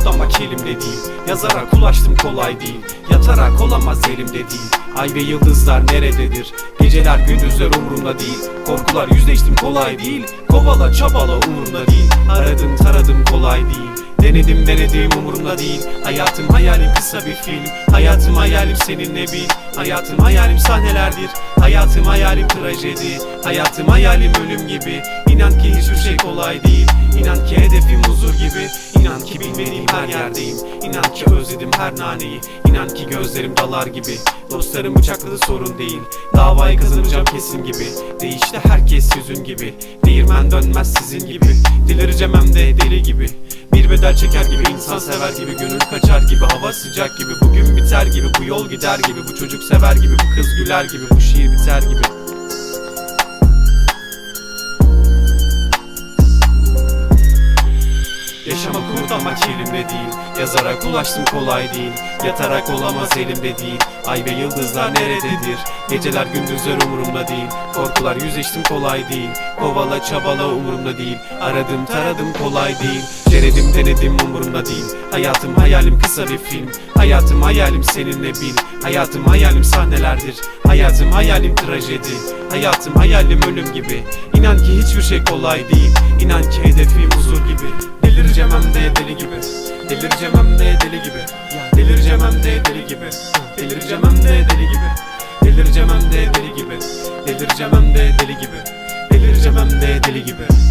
kurdamak elimde değil. Yazarak ulaştım kolay değil. Yatarak olamaz elimde değil. Ay ve yıldızlar nerededir? Geceler gündüzler umurumda değil. Korkular yüzleştim kolay değil. Kovala çabala umurumda değil. Aradım taradım kolay değil. Denedim denedim umurumda değil. Hayatım hayalim kısa bir film. Hayatım hayalim seninle bil Hayatım hayalim sahnelerdir. Hayatım hayalim trajedi. Hayatım hayalim ölüm gibi. İnan ki hiçbir şey kolay değil. İnan ki hedefim huzur gibi İnan ki bilmediğim her yerdeyim. İnan ki özledim her naneyi. İnan ki gözlerim dalar gibi. Dostlarım bıçakladı sorun değil. Davayı kazanacağım kesin gibi. Değişti herkes yüzün gibi. Değirmen dönmez sizin gibi. Delireceğim hem de deli gibi. Bir bedel çeker gibi insan sever gibi. Gönül kaçar gibi hava sıcak gibi. Bugün biter gibi bu yol gider gibi. Bu çocuk sever gibi bu kız güler gibi. Bu şiir biter gibi Yaşamak kurtarmak elimde değil. Yazarak ulaştım kolay değil. Yatarak olamaz elimde değil. Ay ve yıldızlar nerededir? Geceler gündüzler umurumda değil. Korkular yüzleştim kolay değil. Kovala çabala umurumda değil. Aradım taradım kolay değil. Denedim denedim umurumda değil. Hayatım hayalim kısa bir film. Hayatım hayalim seninle bil. Hayatım hayalim sahnelerdir. Hayatım hayalim trajedi. Hayatım hayalim ölüm gibi. İnan ki hiçbir şey kolay değil. İnan ki hedefim huzur gibi Delireceğim hem de deli gibi. Delireceğim hem de deli gibi. Delireceğim hem de deli gibi. Delireceğim hem de deli gibi. Delireceğim hem de deli gibi. Delireceğim hem de deli gibi. Delireceğim hem de deli gibi